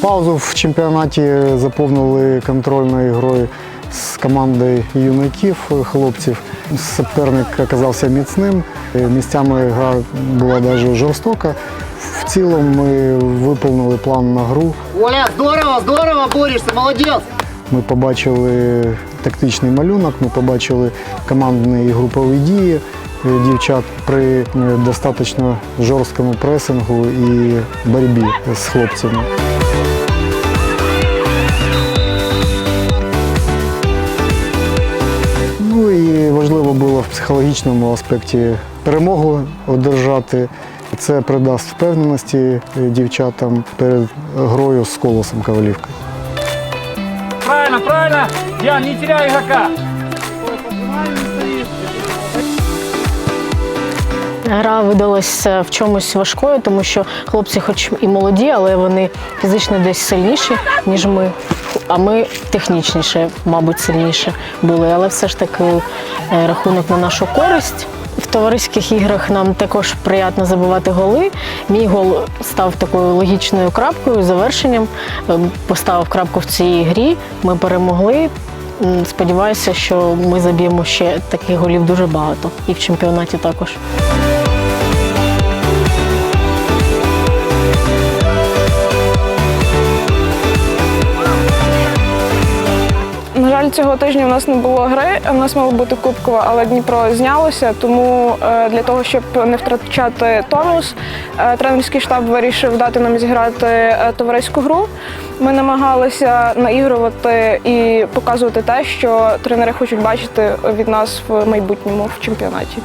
Паузу в чемпіонаті заповнили контрольною грою з командою юнаків хлопців. Суперник оказався міцним. Місцями гра була навіть жорстока. В цілому ми виповнили план на гру. Оля, здорово, здорово борешься, молодец! Ми побачили тактичний малюнок, ми побачили командні і групові дії дівчат при достатньо жорсткому пресингу і боротьбі з хлопцями. Психологічному аспекті перемогу одержати. Це придасть впевненості е, дівчатам перед грою з колосом Ковалівки. Правильно, правильно. Ян, не теряй игрока. Гра видалася в чомусь важкою, тому що хлопці, хоч і молоді, але вони фізично десь сильніші, ніж ми. А ми технічніше, мабуть, сильніше були. Але все ж таки е, рахунок на нашу користь. В товариських іграх нам також приємно забивати голи. Мій гол став такою логічною крапкою, завершенням. Е, Поставив крапку в цій грі. Ми перемогли. Сподіваюся, що ми заб'ємо ще таких голів дуже багато. І в чемпіонаті також. Цього тижня у нас не було гри. У нас мало бути кубкова, але Дніпро знялося. Тому е, для того, щоб не втрачати тонус, е, тренерський штаб вирішив дати нам зіграти е, товариську гру. Ми намагалися наігрувати і показувати те, що тренери хочуть бачити від нас в майбутньому в чемпіонаті.